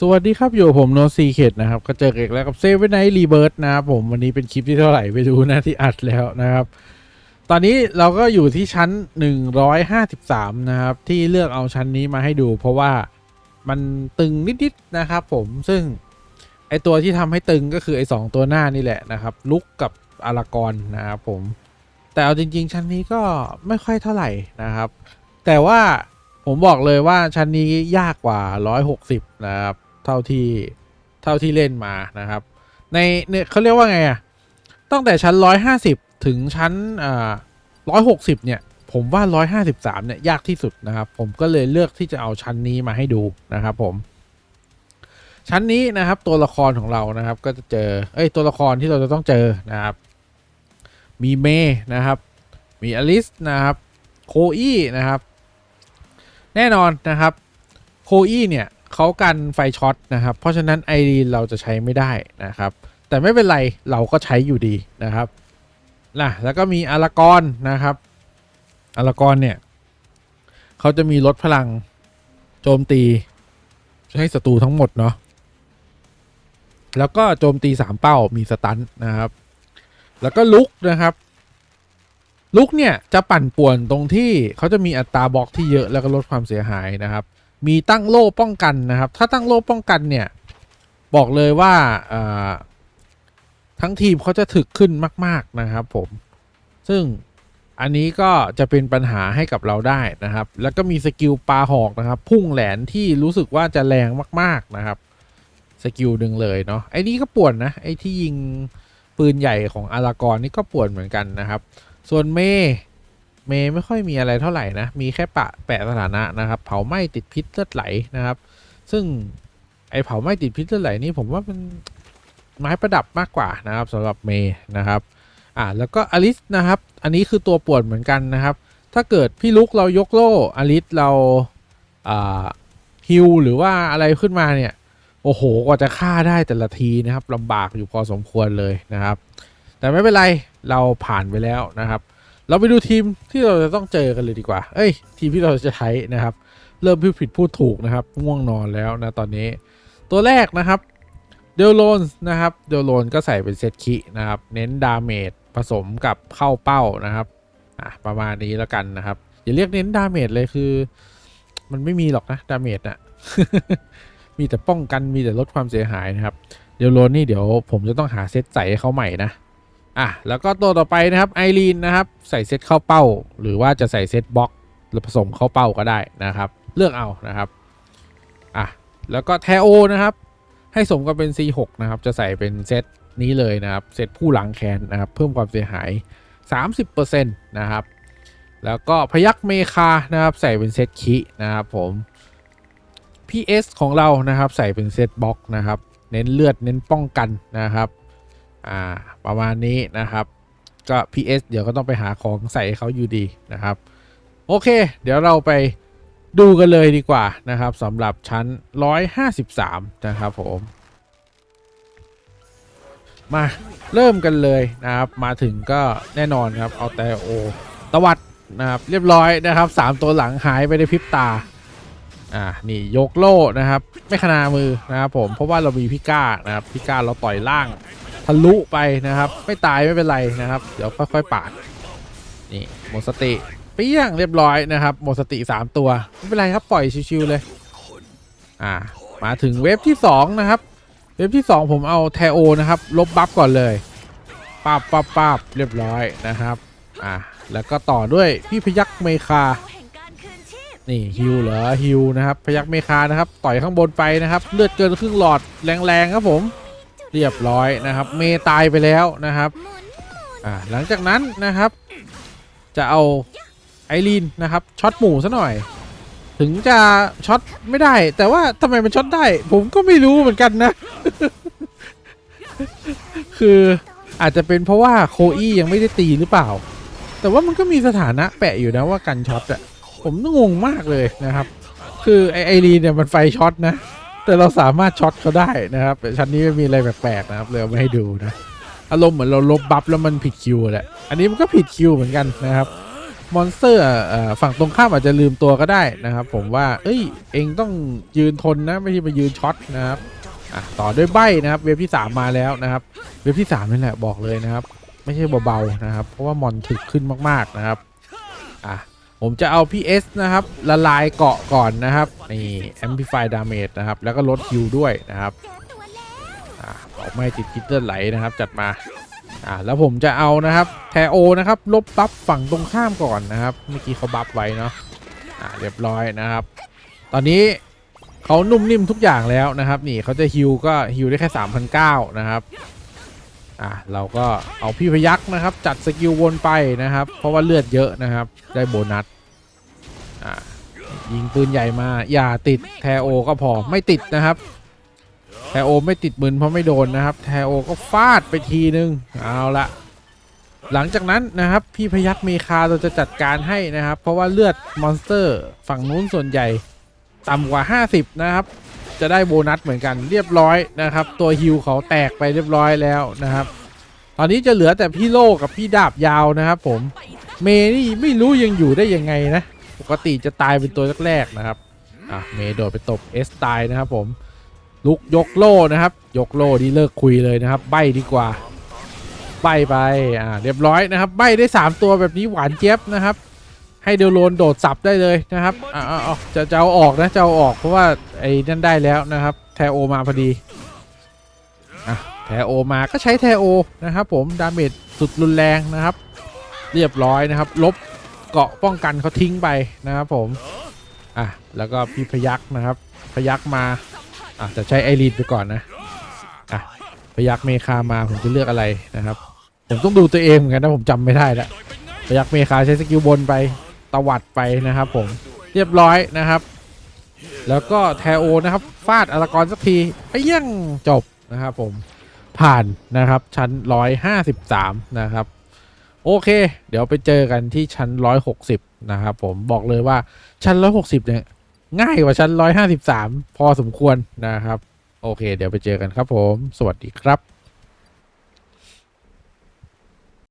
สวัสดีครับ อยู่ผมโนซีเคดนะครับ ก็เจอกันแล้วกับเซเว่นไนท์รีเบิร์นะครับผมวันนี้เป็นคลิปที่เท่าไหร่ไปดูนะที่อัดแล้วนะครับ ตอนนี้เราก็อยู่ที่ชั้น 153 นะครับ ที่เลือกเอาชั้นนี้มาให้ดู เพราะว่ามันตึงนิดๆนะครับผมซึ่งไอตัวที่ทำให้ตึงก็คือไอสองตัวหน้านี่แหละนะครับ ลุกกับอารากอนนะครับผม แต่เอาจริง ๆ ชั้นนี้ก็ไม่ค่อยเท่าไหร่นะครับ แต่ว่าผมบอกเลยว่าชั้นนี้ยากกว่า 160 นะครับ เท่าที่เท่าที่เล่นมานะครับ ในเนี่ยเขาเรียกว่าไงอะตั้งแต่ชั้น 150 ถึงชั้นอ่า160 เนี่ย ผมว่า 153 เนี่ย ยากที่สุดนะครับ ผมก็เลยเลือกที่จะเอาชั้นนี้มาให้ดูนะครับผม ชั้นนี้นะครับตัวละครของเรานะครับ ก็จะเจอเอ้ยตัวละครที่เราจะต้องเจอนะครับ มีเมย์นะครับ มีอลิสนะครับโคอี้นะครับ แน่นอนนะครับโคอี้เนี่ย เขากันไฟช็อตนะครับ เพราะฉะนั้นไอรีนเราจะใช้ไม่ได้นะครับ แต่ไม่เป็นไรเราก็ใช้อยู่ดีนะครับนะแล้วก็มีอารากอนนะครับอารากอนเนี่ยเขาจะมีลดพลังโจมตีให้ศัตรูทั้งหมดเนาะแล้วก็โจมตีสามเป้ามีสตันนะครับ แล้วก็ลุกนะครับ ลุกเนี่ยจะปั่นป่วนตรงที่เขาจะมีอัตราบล็อกที่เยอะแล้วก็ลดความเสียหายนะครับ มีตั้งโล่ป้องกันนะครับ ถ้าตั้งโล่ป้องกันเนี่ย บอกเลยว่าทั้งทีมเขาจะถึกขึ้นมาก ๆนะครับผม ซึ่งอันนี้ก็จะเป็นปัญหาให้กับเราได้นะครับ แล้วก็มีสกิลปลาหอกนะครับ พุ่งแหลนที่รู้สึกว่าจะแรงมาก ๆนะครับ สกิลหนึ่งเลยเนาะ ไอ้นี้ก็ป่วนนะ ไอ้ที่ยิงปืนใหญ่ของอารากอนนี่ก็ป่วนเหมือนกันนะครับ ส่วนเมย์ เมย์ไม่ค่อยมีอะไรเท่าไหร่นะ มีแค่ปะแปะสถานะนะครับ เผาไหม้ติดพิษเลือดไหลนะครับ ซึ่งไอเผาไหม้ติดพิษเลือดไหลนี่ผมว่ามันไม้ประดับมากกว่านะครับสำหรับเมย์นะครับ อ่าแล้วก็อลิสนะครับ อันนี้คือตัวปวนเหมือนกันนะครับ ถ้าเกิดพี่ลุกเรายกโล่อลิสเราอ่าฮิวหรือว่าอะไรขึ้นมาเนี่ย โอ้โหกว่าจะฆ่าได้แต่ละทีนะครับลำบากอยู่พอสมควรเลยนะครับ แต่ไม่เป็นไรเราผ่านไปแล้วนะครับ เราไปดูทีมที่เราจะต้องเจอกันเลยดีกว่า เอ้ย ทีมที่เราจะใช้นะครับ เริ่มพูดผิดพูดถูกนะครับง่วงนอนแล้วนะตอนนี้ ตัวแรกนะครับเดลโลนนะครับเดลโลนก็ใส่เป็นเซตคินะครับ เน้นดาเมจผสมกับเข้าเป้านะครับอะประมาณนี้แล้วกันนะครับ อย่าเรียกเน้นดาเมจเลยคือ มันไม่มีหรอกนะดาเมจอะมีแต่ป้องกันมีแต่ลดความเสียหายนะครับ เดลโลนนี่เดี๋ยวผมจะต้องหาเซตใส่ให้เขาใหม่นะ อะแล้วก็ตัวต่อไปนะครับไอรีนนะครับใส่เซตเข้าเป้า หรือว่าจะใส่เซตบล็อกหรือผสมเข้าเป้าก็ได้นะครับ เลือกเอานะครับอะแล้วก็แทโอนะครับให้สมกับเป็น C6 นะครับจะใส่เป็นเซตนี้เลยนะครับเซตผู้หลังแคนนะครับเพิ่มความเสียหาย 30%นะครับแล้วก็พยักเมคานะครับใส่เป็นเซตคินะครับผม PS ของเรานะครับใส่เป็นเซตบล็อกนะครับ เน้นเลือดเน้นป้องกันนะครับ อ่าประมาณนี้นะครับก็ PS เดี๋ยวก็ต้องไปหาของใส่เขาอยู่ดีนะครับ โอเค เดี๋ยวเราไปดูกันเลยดีกว่านะครับสำหรับชั้น 153 นะครับผม มาเริ่มกันเลยนะครับ มาถึงก็แน่นอนครับ เอาแต่โอตวัดนะครับเรียบร้อยนะครับ 3 ตัวหลังหายไปในพริบตา อ่า นี่ยกโล่นะครับ ไม่ขนามือนะครับผม เพราะว่าเรามีพิก้านะครับ พิก้าเราต่อยล่าง ทะลุไปนะครับ ไม่ตายไม่เป็นไรนะครับ เดี๋ยวค่อยๆปาดนี่หมดสติเปี้ยงเรียบร้อยนะครับหมดสติ 3 ตัว ไม่เป็นไรครับปล่อยชิวๆเลย อ่า มาถึงเวฟที่ 2 นะครับ เวฟที่ 2 ผมเอาแทโอนะครับ ลบบัฟก่อนเลยปาบปาบปาบเรียบร้อยนะครับ อ่าแล้วก็ต่อด้วยพี่พยักเมคานชีพนี่ฮิวเหรอฮิวนะครับ พยักเมคานะครับ ต่อยข้างบนไปนะครับ เลือดเกินครึ่งหลอดแรงๆครับผม เรียบร้อยนะครับ เมตายไปแล้วนะครับหลังจากนั้นนะครับ จะเอาไอรีนนะครับช็อตหมูซะหน่อย ถึงจะช็อตไม่ได้ แต่ว่าทำไมมันช็อตได้ ผมก็ไม่รู้เหมือนกันนะ คืออาจจะเป็นเพราะว่าโคอี้ยังไม่ได้ตีหรือเปล่า แต่ว่ามันก็มีสถานะแปะอยู่นะว่ากันช็อตอะผมงงมากเลยนะครับ คือไอไอรีนเนี่ยมันไฟช็อตนะ แต่เราสามารถช็อตเขาได้นะครับแต่ชั้นนี้ไม่มีอะไรแปลกๆนะครับเลยเอามาให้ดูนะอารมณ์เหมือนเราลบบัฟแล้วมันผิดคิวแหละอันนี้มันก็ผิดคิวเหมือนกันนะครับมอนสเตอร์ฝั่งตรงข้ามอาจจะลืมตัวก็ได้นะครับ ผมว่า เอ้ย เองต้องยืนทนนะไม่ใช่มายืนช็อตนะครับต่อด้วยใบนะครับ เวฟที่ 3 มาแล้วนะครับ เวฟที่3นี่แหละบอกเลยนะครับ ไม่ใช่เบาๆนะครับ เพราะว่ามอนถึกขึ้นมากๆนะครับ อะ ผมจะเอาพีเอสนะครับ ละลายเกาะก่อนนะครับ นี่ amplify damage นะครับ แล้วก็ลดฮิวด้วยนะครับอะบอกไม่ติดคิตเตอร์ไหลนะครับ จัดมา อ่า แล้วผมจะเอานะครับ แทโอนะครับ ลบบัฟฝั่งตรงข้ามก่อนนะครับ เมื่อกี้เขาบัฟไว้เนาะ อ่า เรียบร้อยนะครับ ตอนนี้เขานุ่มนิ่มทุกอย่างแล้วนะครับ นี่เขาจะฮิวก็ฮิวได้แค่3 0 0นะครับ อ่าเราก็เอาพี่พยักนะครับ จัดสกิลวนไปนะครับ เพราะว่าเลือดเยอะนะครับ ได้โบนัสอ่ายิงปืนใหญ่มาอย่าติดแทโอก็พอไม่ติดนะครับแทโอไม่ติดมืนเพราะไม่โดนนะครับ แทโอก็ฟาดไปทีนึงเอาละหลังจากนั้นนะครับพี่พยักเมคาเราจะจัดการให้นะครับ เพราะว่าเลือดมอนสเตอร์ ฝั่งนู้นส่วนใหญ่ต่ำกว่า 50 นะครับ จะได้โบนัสเหมือนกันเรียบร้อยนะครับ ตัวฮิวเขาแตกไปเรียบร้อยแล้วนะครับ ตอนนี้จะเหลือแต่พี่โลกับพี่ดาบยาวนะครับ ผมเมย์นี่ไม่รู้ยังอยู่ได้ยังไงนะ ปกติจะตายเป็นตัวแรกๆนะครับอะเมย์โดดไปตบเอสตายนะครับ ผมลุกยกโล่นะครับ ยกโล่นี่เลิกคุยเลยนะครับ ใบดีกว่าใบไปอ่าเรียบร้อยนะครับ ใบได้ 3 ตัวแบบนี้หวานเจี๊ยบนะครับ ให้เดลโลนโดดสับได้เลยนะครับอ่าอจะจะเอาออกนะจะเอาออกเพราะว่าไอ้นั่นได้แล้วนะครับแทโอมาพอดีอะแทโอมาก็ใช้แทโอนะครับผมดาเมจสุดรุนแรงนะครับ เรียบร้อยนะครับ ลบเกาะป้องกันเขาทิ้งไปนะครับผมอะแล้วก็พี่พยักนะครับ พยักมาอะแต่ใช้ไอรีนไปก่อนนะอะพยักเมคามาผมจะเลือกอะไรนะครับ ผมต้องดูตัวเองเหมือนกันนะผมจำไม่ได้ล้วพยักเมคาใช้สกิลบนไป ตวัดไปนะครับผมเรียบร้อยนะครับ แล้วก็แทโอนะครับฟาดอลากรสักทีไปเยี่ยงจบนะครับผมผ่านนะครับชั้น 153 นะครับ โอเค เดี๋ยวไปเจอกันที่ชั้น 160 นะครับผมบอกเลยว่าชั้น 160 เนี่ย ง่ายกว่าชั้น 153 พอสมควรนะครับ โอเค เดี๋ยวไปเจอกันครับผม สวัสดีครับ